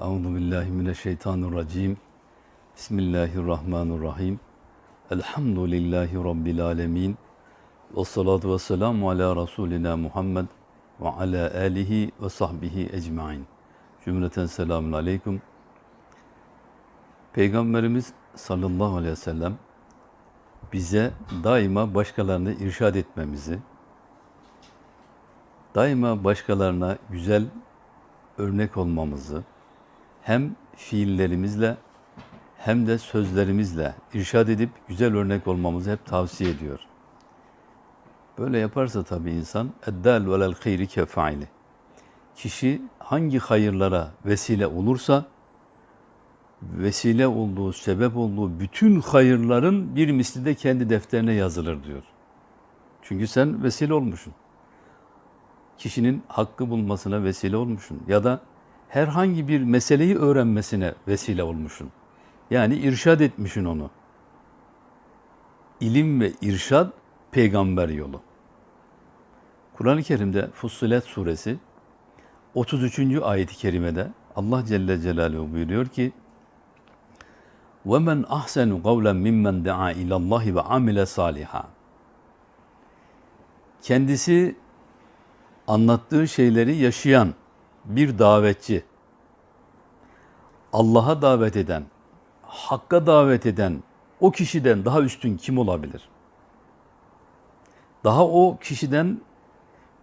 Euzu billahi mineşşeytanirracim. Bismillahirrahmanirrahim. Elhamdülillahi rabbil alamin. Ve salatu ve selamu ala Resulina Muhammed ve ala alihi ve sahbihi ecmain. Cümleten selamun aleyküm. Peygamberimiz sallallahu aleyhi ve sellem bize daima başkalarını irşad etmemizi, daima başkalarına güzel örnek olmamızı hem fiillerimizle hem de sözlerimizle irşad edip güzel örnek olmamızı hep tavsiye ediyor. Böyle yaparsa tabii insan eddal velel hayri kefaili. Kişi hangi hayırlara vesile olursa vesile olduğu, sebep olduğu bütün hayırların bir misli de kendi defterine yazılır diyor. Çünkü sen vesile olmuşsun. Kişinin hakkı bulmasına vesile olmuşsun. Ya da herhangi bir meseleyi öğrenmesine vesile olmuşsun. Yani irşad etmişsin onu. İlim ve irşad peygamber yolu. Kur'an-ı Kerim'de Fussilet suresi 33. ayeti kerimede Allah Celle Celaluhu buyuruyor ki وَمَنْ أَحْسَنُ قَوْلًا مِمَّنْ دَعَا اِلَى اللّٰهِ وَعَمِلَ صَالِحًا Kendisi anlattığı şeyleri yaşayan bir davetçi, Allah'a davet eden, Hakk'a davet eden o kişiden daha üstün kim olabilir? Daha o kişiden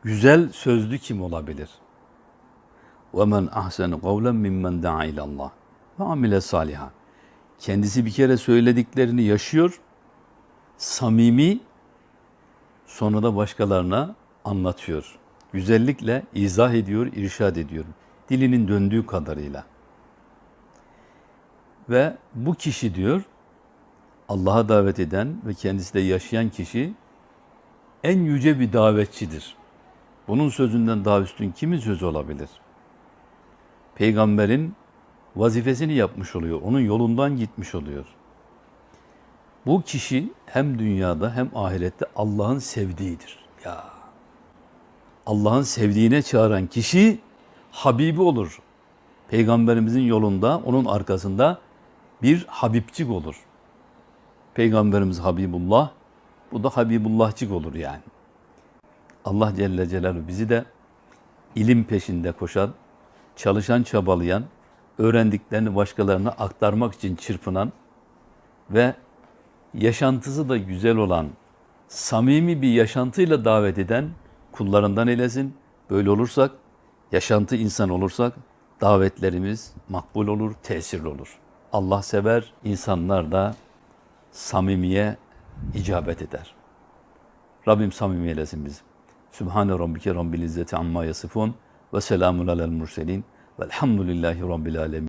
güzel sözlü kim olabilir? وَمَنْ أَحْسَنُ قَوْلًا مِمَّنْ دَعَا اِلَى اللّٰهِ وَعَمِلَ صَالِحًا Kendisi bir kere söylediklerini yaşıyor, samimi, sonra da başkalarına anlatıyor. Güzellikle izah ediyor, irşad ediyor. Dilinin döndüğü kadarıyla. Ve bu kişi diyor, Allah'a davet eden ve kendisi de yaşayan kişi en yüce bir davetçidir. Bunun sözünden daha üstün kimin sözü olabilir? Peygamberin vazifesini yapmış oluyor. Onun yolundan gitmiş oluyor. Bu kişi hem dünyada hem ahirette Allah'ın sevdiğidir. Ya Allah'ın sevdiğine çağıran kişi Habibi olur. Peygamberimizin yolunda, onun arkasında bir Habibcik olur. Peygamberimiz Habibullah, bu da Habibullahcık olur yani. Allah Celle Celaluhu bizi de ilim peşinde koşan, çalışan, çabalayan, öğrendiklerini başkalarına aktarmak için çırpınan ve yaşantısı da güzel olan, samimi bir yaşantıyla davet eden kullarından eylesin. Böyle olursak, yaşantı insan olursak davetlerimiz makbul olur, tesirli olur. Allah sever, insanlar da samimiye icabet eder. Rabbim samimi eylesin bizi. Sübhane Rabbike Rabbil İzzeti Amma Yasifun ve selamun alel murselin velhamdülillahi Rabbil Alemin.